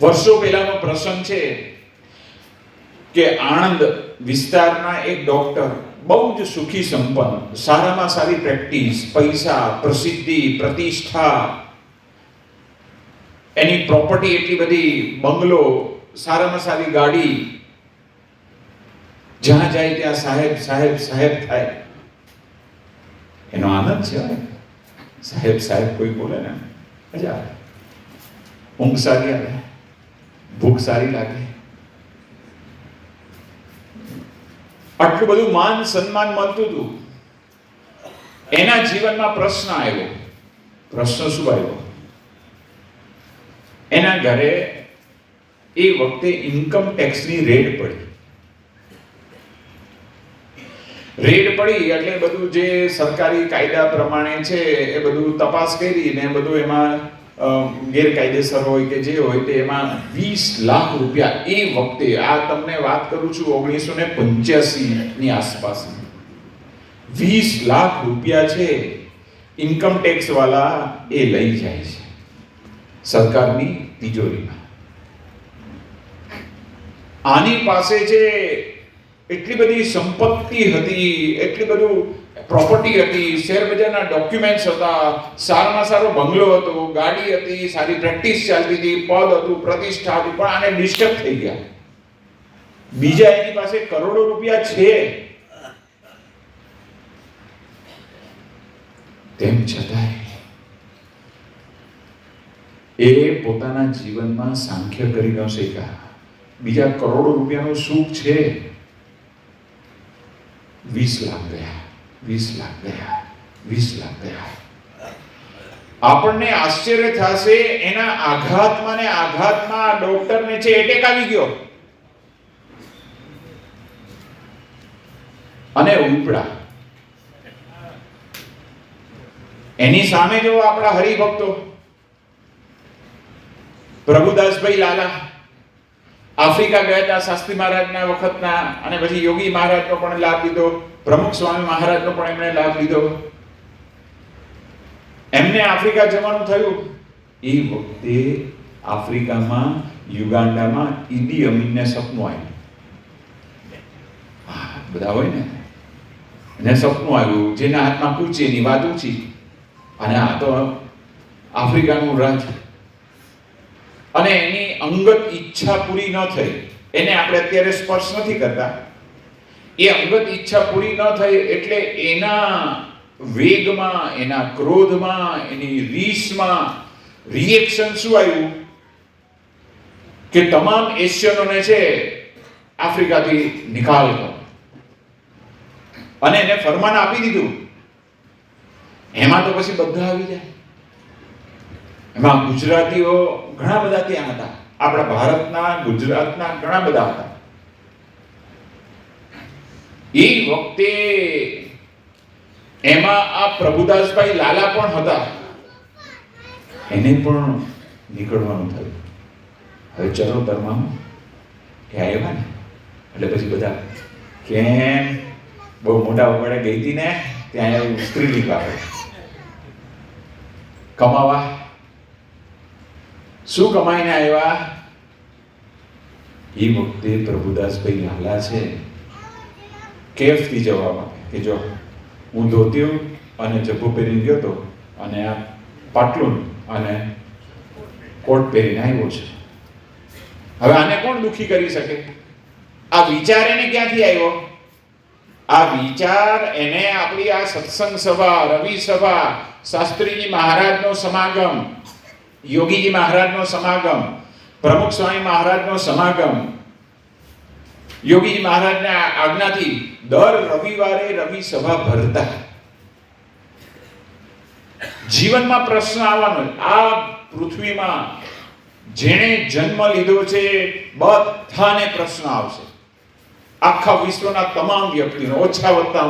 વર્ષો પહેલાનો પ્રસંગ છે કે આણંદ વિસ્તારના એક ડોક્ટર બહુ જ સુખી સંપન્ન, સારામાં સારી પ્રેક્ટિસ પૈસા, પ્રસિદ્ધિ, પ્રતિષ્ઠા, એની પ્રોપર્ટી એટલી બધી બંગલો, સારામાં સારી ગાડી, જ્યાં જાય ત્યાં સાહેબ સાહેબ સાહેબ થાય. એનો આનંદ છે. સાહેબ સાહેબ કોઈ બોલે ને? મજા આવે. ઊંઘ સારી આવે. ભૂખ સારી લાગે. આટલું બધું માન, સન્માન મળતું હતું. એના જીવનમાં પ્રશ્ન આવ્યો. પ્રશ્ન શું આવ્યો? એના ઘરે એ વખતે ઇન્કમ ટેક્સની રેડ પડી. રેડ પડી એટલે બધું જે સરકારી કાયદા પ્રમાણે છે, એ બધું તપાસ કરી ને બધું એમાં ગેરકાયદેસર હોય કે જે હોય તે એમાં વીસ લાખ રૂપિયા એ વખતે, આ તમને વાત કરું છું ઓગણીસો ને પંચ્યાસી ની આસપાસ વીસ લાખ રૂપિયા છે ઇન્કમ ટેક્સ વાળા એ લઈ જાય છે, સરકારની તિજોરીમાં. આની પાસે જે એટલી બધી સંપત્તિ હતી, એટલી બધું પ્રોપર્ટી હતી શેર બજારના ડોક્યુમેન્ટ્સ હતા, સારામાં સારો બંગલો હતો, ગાડી હતી, સારી પ્રેક્ટિસ ચાલતી હતી, પદ હતું, પ્રતિષ્ઠા હતી, પણ આને ડિસ્ટર્બ થઈ ગયા. બીજા એની પાસે કરોડો રૂપિયા છે. તેમ છતાંય, એ પોતાના જીવનમાં સાંખ્ય કરી ન શક્યા. બીજા કરોડો રૂપિયાનું સુખ છે. વીસ લાખ ગયા. વીસ લાખ ગયા વીસ લાખ ગયા આપણને આશ્ચર્ય થશે, એના આઘાતમાં ને આઘાતમાં ડોક્ટરને છે એટેક આવી ગયો. અને ઉપડા. એની સામે જો આપણા હરિભક્તો. પ્રભુદાસભાઈ લાલા. આફ્રિકા ગયા હતા, શાસ્ત્રી મહારાજના વખતના અને પછી યોગી મહારાજનો પણ લાભ લીધો, પ્રમુખ સ્વામી મહારાજનો પણ એમણે લાભ લીધો. એમને આફ્રિકા જવાનું થયું. એ વખતે આફ્રિકામાં યુગાન્ડામાં ઈદી અમીનને સપનું આવ્યું. બધા હોય ને? એને સપનું આવ્યું, જેના હાથમાં પૂછે એની વાત ઊંચી અને આ તો આફ્રિકાનું રાજ. અને એની અંગત ઈચ્છા પૂરી ન થઈ. એને આપણે અત્યારે સ્પર્શ નથી કરતા. એ અંગત ઈચ્છા પૂરી ન થઈ એટલે એના વેગમાં, એના ક્રોધમાં, એની રીસમાં રિએક્શન શું આવ્યું? કે તમામ એશિયનોને છે આફ્રિકાથી નિકાલ કરો અને એને ફરમાન આપી દીધું. એમાં તો પછી બધા આવી જાય. એમાં ગુજરાતીઓ ઘણા બધા ત્યાં હતા. આપણા ભારતના, ગુજરાતના ઘણા બધા હતા. એ વખતે એમાં આ પ્રભુદાસભાઈ લાલા પણ હતા. એને પણ નીકળવાનું થયું. હવે ચલો તરમામાં કે આવ્યા ને? એટલે પછી બધા, કેમ? બહુ મોટા ઉપાડે ગઈ હતી ને? ત્યાં સ્ત્રીલિંગ આવે કમાવા શું કમાઈને આવ્યા? એ વખતે પ્રભુદાસભાઈ લાલા છે. કેફથી જવા માટે કે જો હું ધોતિયું અને જબ્બો પહેરીને ગયો તો અને આ પાટલું અને કોટ પહેરીને આવ્યો છે. હવે આને કોણ દુખી કરી શકે? આ વિચાર એને ક્યાંથી આવ્યો? આ વિચાર એને આપણી આ સત્સંગ સભા, રવિ સભા, શાસ્ત્રીજી મહારાજનો સમાગમ યોગીજી મહારાજનો સમાગમ, પ્રમુખ સ્વામી મહારાજનો સમાગમ. યોગીજી મહારાજના આજ્ઞાથી દર રવિવારે રવિ સભા ભરતા. જીવનમાં પ્રશ્ન આવવાનો, આ પૃથ્વીમાં જેણે જન્મ લીધો છે, બધાને પ્રશ્ન આવશે. આખા વિશ્વના તમામ વ્યક્તિનો, ઓછા વત્તા